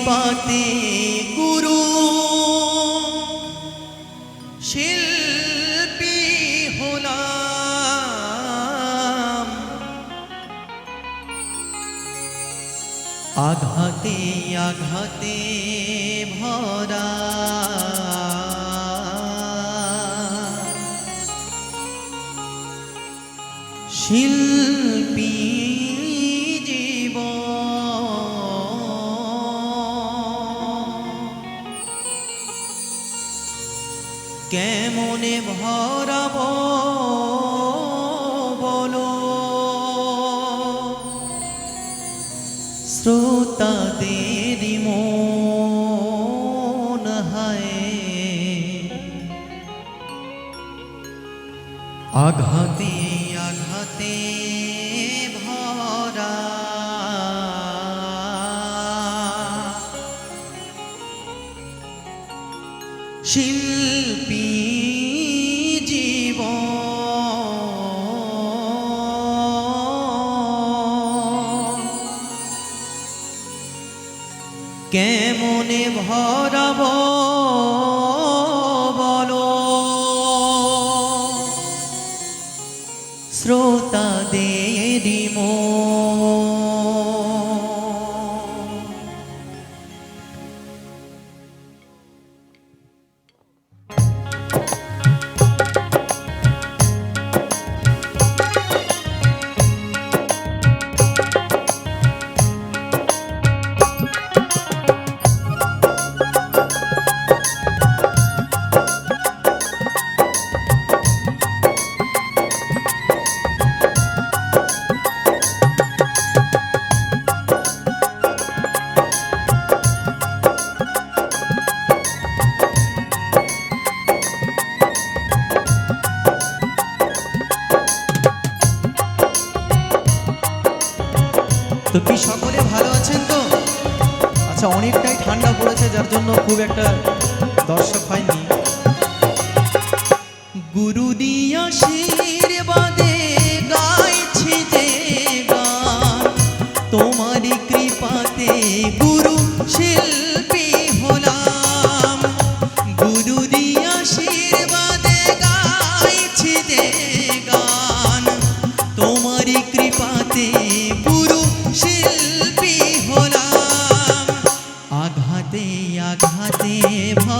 কৃপাতে গুরু। শিল্পী হলাম। আঘাতে আঘাতে ভরা। শিল্পী কেমনে ভরাব বলো? শ্রোতা শ্রোতাদের মন হায়। আঘাতে আঘাতে ভরা। কেমনে ভরাব? তো কি সকলে ভালো আছেন তো? আচ্ছা অনেকটাই ঠান্ডা পড়েছে, যার জন্য খুব একটা দর্শক হয়নি। গুরু দিয়া আশীর্বাদে গাইছি যে গান। তোমারই কৃপাতে গুরু শিল্পী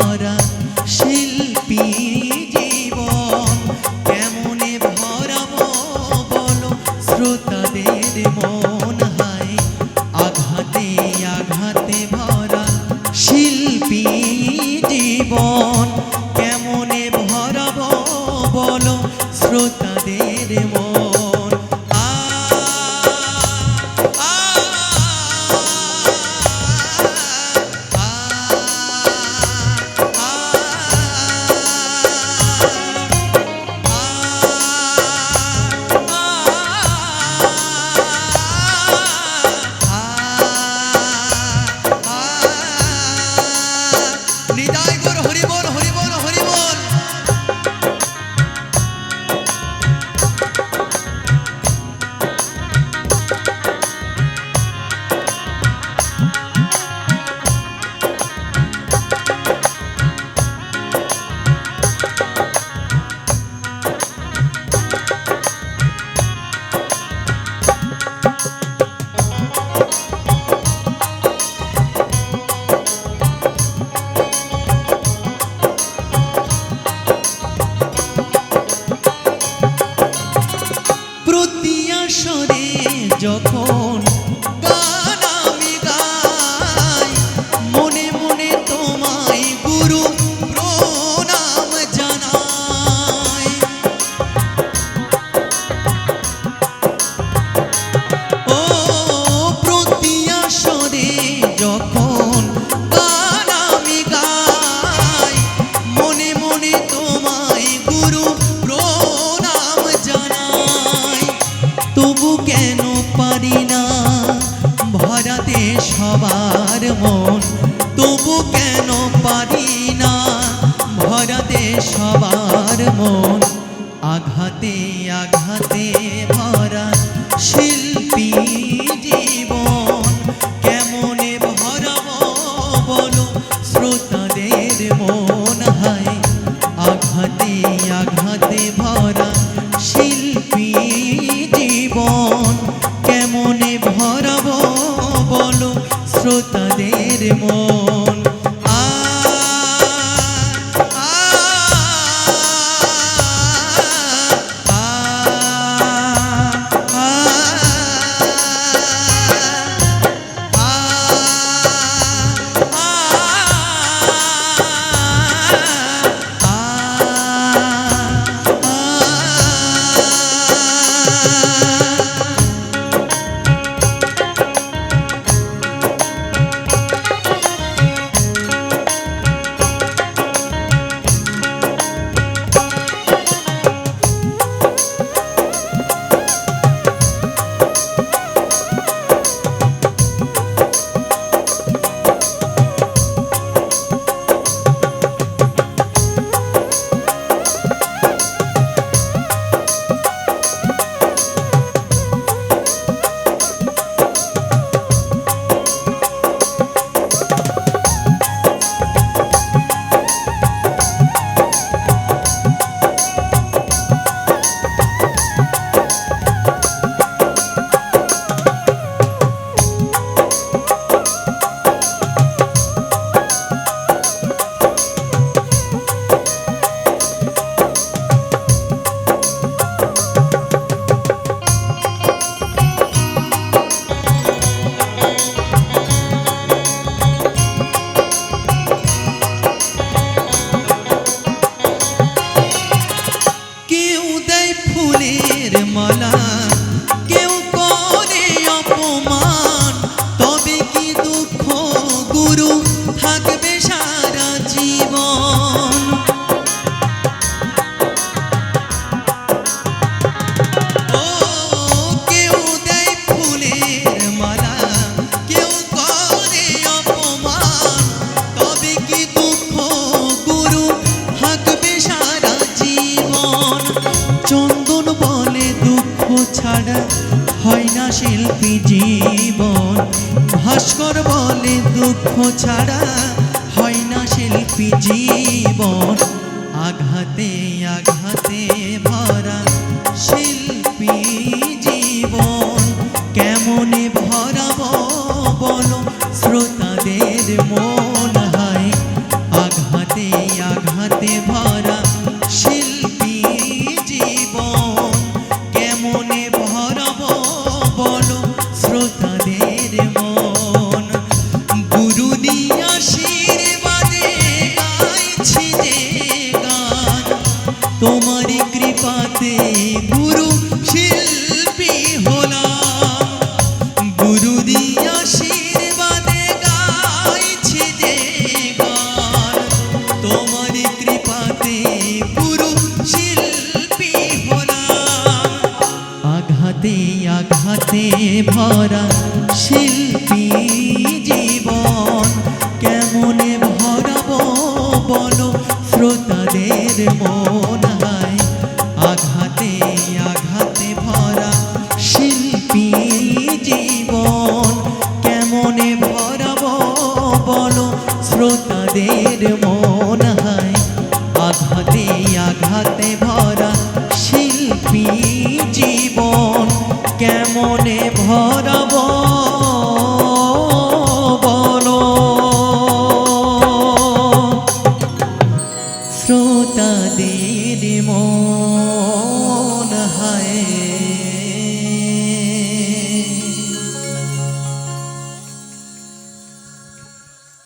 ভরা জীবন কেমনে ভরাব বলো? শ্রোতাদের আঘাতে আঘাতে ভরা শিল্পী জীবন বলো? শ্রোতাদের মন আমার মন, তবু কেন পারি না? ভরাতে সবার মন, আঘাতে আঘাতে ভরা শিল্পী জীবন। কেমনে ভরাব বলো, শ্রোতাদের মন হয়? আঘাতে আঘাতে ভরা শিল্প দিব গোপী জীবন। ভাস্কর বলে দুঃখ ছাড়া হয় না শিল্পী জীবন। আঘাতে আঘাতে তোমার কৃপাতে পুরো শিল্পী হলাম। আঘাতে আঘাতে ভরা বরাবর